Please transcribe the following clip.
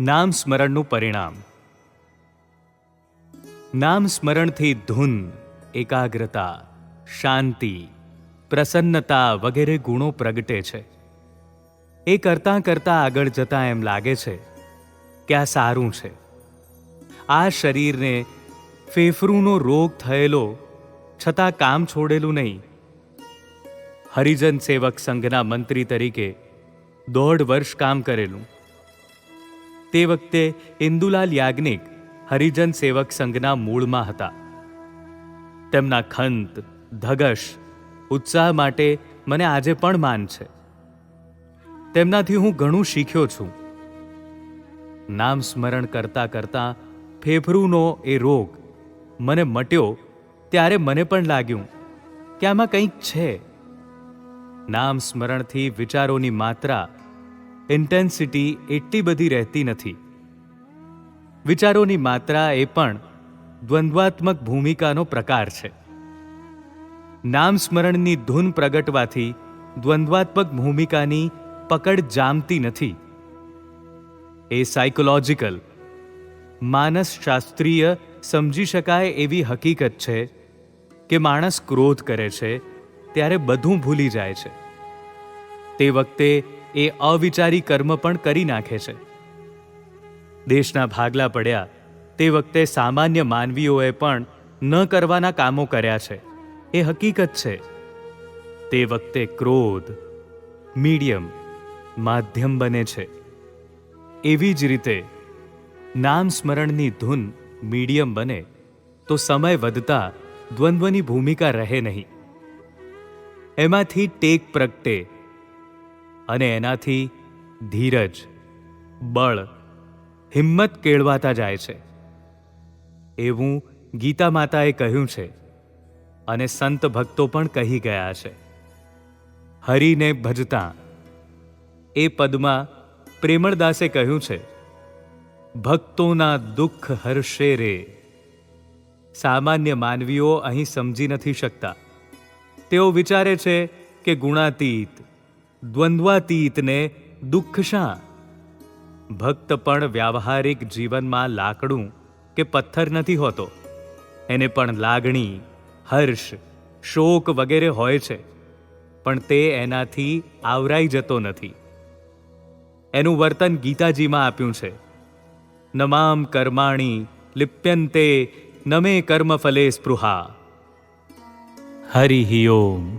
નામ સ્મરણનું પરિણામ. નામ સ્મરણથી ધૂન, એકાગ્રતા, શાંતિ, પ્રસન્નતા વગેરે ગુણો પ્રગટે છે. એ કરતાં કરતાં આગળ જતાં એમ લાગે છે કે આ સારું છે. આ શરીરને ફેફરૂનો રોગ થયેલો, છતાં કામ છોડેલું નહીં. હરિજન સેવક સંઘના મંત્રી તરીકે દોઢ વર્ષ કામ કરેલું. તે વખતે ઇન્દુલાલ યાજ્ઞિક હરિજન સેવક સંઘના મૂળમાં હતા. તેમના ખંત, ધગશ, ઉત્સાહ માટે મને આજે પણ માન છે. તેમનાથી હું ઘણું શીખ્યો છું. નામ સ્મરણ કરતા કરતા ફેફરૂનો એ રોગ મને મટ્યો ત્યારે મને પણ લાગ્યું, કે આમાં કંઈક છે. નામ સ્મરણથી વિચારોની માત્રા ઇન્ટેન્સિટી એટલી બધી રહેતી નથી. વિચારોની માત્રા એ પણ દ્વંદ્વાત્મક ભૂમિકાનો પ્રકાર છે. નામ સ્મરણની ધૂન પ્રગટવાથી દ્વંદ્વાત્મક ભૂમિકાની પકડ જામતી નથી. એ સાયકોલોજીકલ, માનસશાસ્ત્રીય સમજી શકાય એવી હકીકત છે કે માણસ ક્રોધ કરે છે, ત્યારે બધું ભૂલી જાય છે. તે વખતે એ અવિચારી કર્મ પણ કરી નાખે છે. દેશના ભાગલા પડ્યા, તે વખતે સામાન્ય માનવીઓએ પણ ન કરવાના કામો કર્યા છે. એ હકીકત છે. તે વખતે ક્રોધ, મીડિયમ, માધ્યમ બને છે. એવી જ રીતે, નામ સ્મરણની ધૂન મીડિયમ બને, તો સમય વધતા દ્વંદ્વની ભૂમિકા રહે નહીં. એમાંથી ટેક પ્રગટે અને એનાથી ધીરજ, બળ, હિંમત કેળવાતા જાય છે. એવું ગીતા માતાએ કહ્યું છે અને સંત ભક્તો પણ કહી ગયા છે. હરિને ભજતા, એ પદમાં પ્રેમળદાસે કહ્યું છે, ભક્તોના દુઃખ હર્ષે રે. સામાન્ય માનવીઓ અહીં સમજી નથી શકતા. તેઓ વિચારે છે કે ગુણાતીત દ્વંદ્વાતીતને દુઃખ શા ભક્ત પણ વ્યાવહારિક જીવનમાં લાકડું કે પથ્થર નથી હોતો. એને પણ લાગણી, હર્ષ, શોક વગેરે હોય છે. પણ તે એનાથી આવરાઈ જતો નથી. એનું વર્તન ગીતાજીમાં આપ્યું છે. નમામ કર્માણી લિપ્યંતે, નમે કર્મફલે સ્પૃહા. હરિ ઓમ.